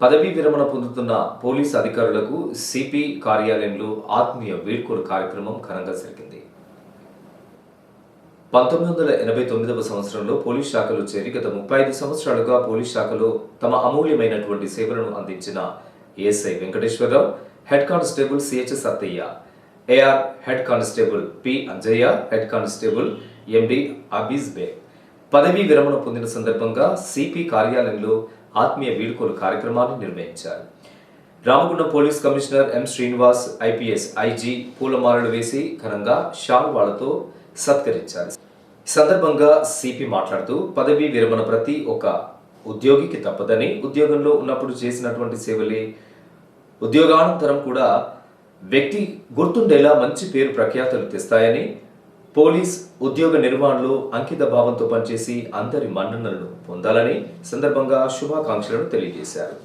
పదవీ విరమణ పొందుతున్న పోలీస్ అధికారులకు సిపి కార్యాలయంలో ఆత్మీయ వీడ్కోలు కార్యక్రమం ఘనంగా జరిగింది. పంతొమ్మిది వందల ఎనభై తొమ్మిదవ సంవత్సరంలో పోలీస్ శాఖలో చేరి గత ముప్పై ఐదు సంవత్సరాలుగా పోలీస్ శాఖలో తమ అమూల్యమైనటువంటి సేవలను అందించిన A S I Venkateswararao head constable C H S Attaiah A R head constable P Anjaiah head constable M D Abeez బే. పదవీ విరమణ పొందిన సందర్భంగా సిపి కార్యాలయంలో ఆత్మీయ వీడ్కోలు కార్యక్రమాన్ని నిర్వహించారు. Ramagundam police commissioner M Srinivas I P S I G పూలమాలలు వేసి ఘనంగా షాల్వాళ్ళతో సత్కరించారు. ఈ సందర్భంగా సిపి మాట్లాడుతూ పదవీ విరమణ ప్రతి ఒక్క ఉద్యోగికి తప్పదని ఉద్యోగంలో ఉన్నప్పుడు చేసినటువంటి సేవలే ఉద్యోగానంతరం కూడా వ్యక్తి గుర్తుండేలా మంచి పేరు ప్రఖ్యాతలు తెస్తాయని పోలీస్ ఉద్యోగ నిర్వహణలో అంకిత భావంతో పనిచేసి అందరి మన్ననలను పొందాలని సందర్భంగా శుభాకాంక్షలను తెలియజేశారు.